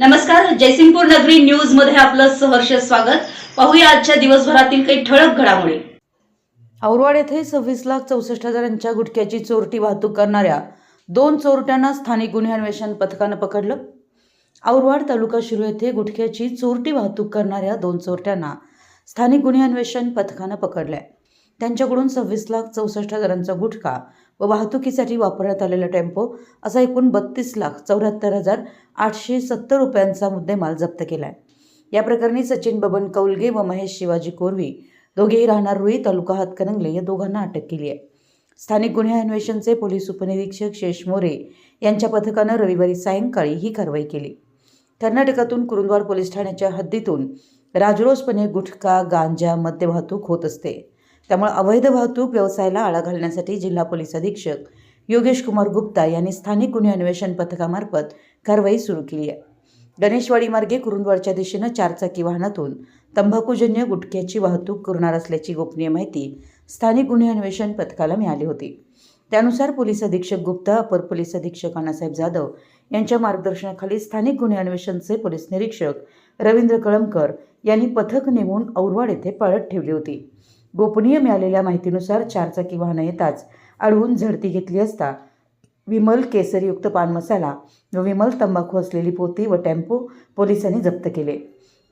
नमस्कार जयसिंगपूर नगरी न्यूजमध्ये आपलं सहर्ष स्वागत. पाहूया आजच्या दिवसभरातील काही ठळक घडामोडी. औरवाड येथे सव्वीस लाख चौसष्ट हजारांच्या गुटख्याची चोरटी वाहतूक करणाऱ्या दोन चोरट्यांना स्थानिक गुन्हे अन्वेषण पथकानं पकडलं. औरवाड तालुका शिरू येथे गुटख्याची चोरटी वाहतूक करणाऱ्या दोन चोरट्यांना स्थानिक गुन्हे अन्वेषण पथकानं पकडलंय. त्यांच्याकडून सव्वीस लाख चौसष्ट हजारांचा गुटखा व वाहतुकीसाठी वापरण्यात आलेला टेम्पो असा एकूण बत्तीस लाख चौऱ्याहत्तर हजार आठशे सत्तर रुपयांचा मुद्देमाल जप्त केला आहे या प्रकरणी सचिन बबन कौलगे व महेश शिवाजी कोरवी दोघेही राहणार रुई तालुका हातकणंगले या दोघांना अटक केली आहे. स्थानिक गुन्हे अन्वेषणचे पोलीस उपनिरीक्षक शेष मोरे यांच्या पथकानं रविवारी सायंकाळी ही कारवाई केली. कर्नाटकातून कुरुंदवाड पोलीस ठाण्याच्या हद्दीतून राजरोसपणे गुटखा गांजा मद्य वाहतूक होत असते. त्यामुळे अवैध वाहतूक व्यवसायाला आळा घालण्यासाठी जिल्हा पोलीस अधीक्षक योगेश कुमार गुप्ता यांनी स्थानिक गुन्हे अन्वेषण पथकामार्फत कारवाई सुरू केली आहे. गणेशवाडी मार्गे कुरुंदवाडच्या दिशेनं चारचाकी वाहनातून तंबाखूजन्य गुटख्याची वाहतूक करणार असल्याची गोपनीय माहिती स्थानिक गुन्हे अन्वेषण पथकाला मिळाली होती. त्यानुसार पोलीस अधीक्षक गुप्ता अपर पोलीस अधीक्षक अण्णासाहेब जाधव यांच्या मार्गदर्शनाखाली स्थानिक गुन्हे अन्वेषणचे पोलीस निरीक्षक रवींद्र कळमकर यांनी पथक नेमून औरवाड येथे पळत ठेवली होती. गोपनीय मिळालेल्या माहितीनुसार चारचाकी वाहनं येताच अडवून झडती घेतली असता विमल केसरयुक्त पान मसाला व विमल तंबाखू असलेली पोती व टेम्पो पोलिसांनी जप्त केले.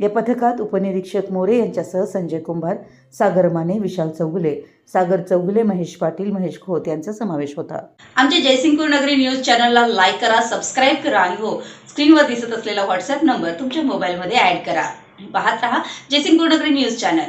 या पथकात उपनिरीक्षक मोरे यांच्यासह संजय कुंभार सागर माने विशाल चौगुले सागर चौगुले महेश पाटील महेश खोत यांचा समावेश होता. आमच्या जयसिंगपूर नगरी न्यूज चॅनलला लाईक करा सबस्क्राईब करा आणि हो स्क्रीनवर दिसत असलेला व्हॉट्सअप नंबर तुमच्या मोबाईलमध्ये ऍड करा. पाहत रहा जयसिंगपूर नगरी न्यूज चॅनल.